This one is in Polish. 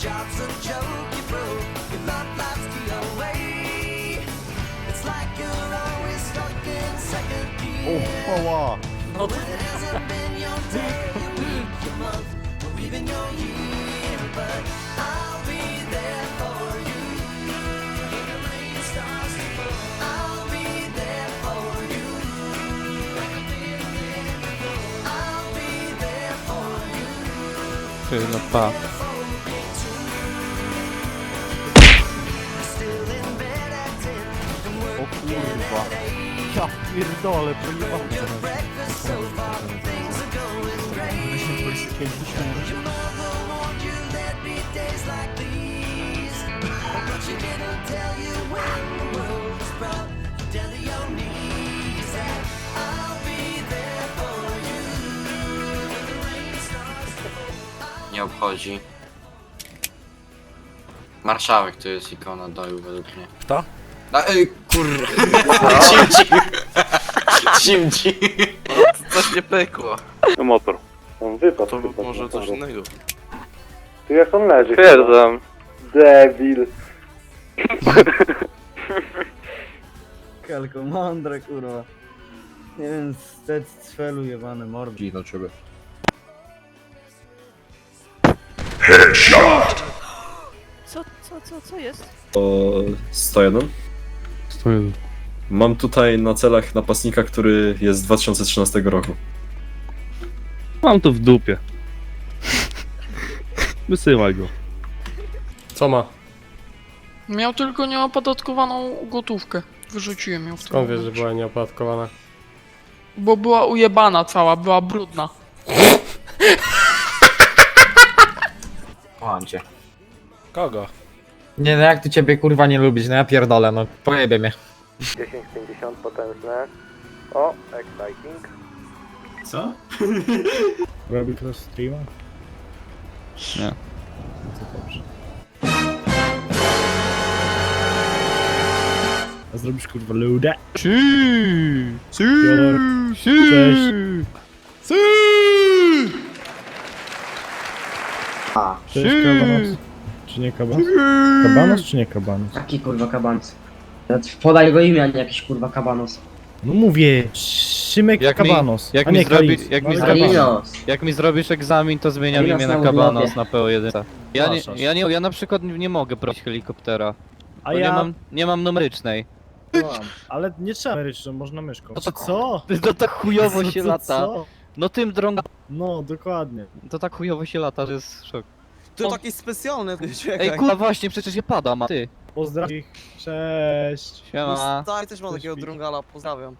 job's a joke you broke. Your love life's the away. It's like you're always stuck in second gear. Oh, oh, Oła! When it hasn't been your day, your week, your month, or even your year. But I'll be there for you. When the rain starts I'll be there for you. I'll be there for you. Ty, no rain starts to fall. Nie obchodzi. Marszałek to jest ikona doju według mnie. Kto? A, ej, kurwa. Cimci. Cimci. Coś nie pykło. No motor. On wypadł. To wypadł może na coś innego. Ty jak on leży? Twierdzam. Debil. Kalko mądre kurwa. Nie wiem, stec cfelu jebane mordy. do ciebie. Co, co, co, co jest? O 101. Mam tutaj na celach napastnika, który jest z 2013 roku. Mam to w dupie. Wysyłaj go. Co ma? Miał tylko nieopodatkowaną gotówkę. Wyrzuciłem ją w tym Skąd wiesz, że momencie. była nieopłatkowana? Bo była ujebana cała, była brudna. Kocham cię. Kogo? Nie no, jak ty ciebie kurwa nie lubić, no ja pierdolę, no pojebie mnie. 1050 potężne. O, exciting. Co? Robi to streama? Nie. To dobrze. A zrobisz kurwa ludę? Ci, ci, Piotr. ci. Cześć. Cześć kabanos. Czy nie kabanos? Kabanos czy nie kabanos? Jaki kurwa kabanos? Podaj go imię, a nie jakiś kurwa kabanos. No mówię, Szymek Jak mi- kabanos. jak a mi nie zrobi- Kalis. jak mi No, zrobi- Kabanos. Jak mi zrobisz egzamin, to zmieniam Ile imię na Kabanos na PO1. Ja nie, ja nie, ja na przykład nie mogę prosić helikoptera, A bo nie ja, mam, nie mam numerycznej. ale nie trzeba meryczną, można myszką. No to- co? To tak chujowo Co, się co, lata. co? No tym drąga, No, dokładnie. to tak chujowo się lata, że jest szok. To taki specjalny, Ej kurwa właśnie, przecież ja padam, a ty. Pozdrawiam ich. Cześć. Siema. Stary też ma takiego drungala, pozdrawiam.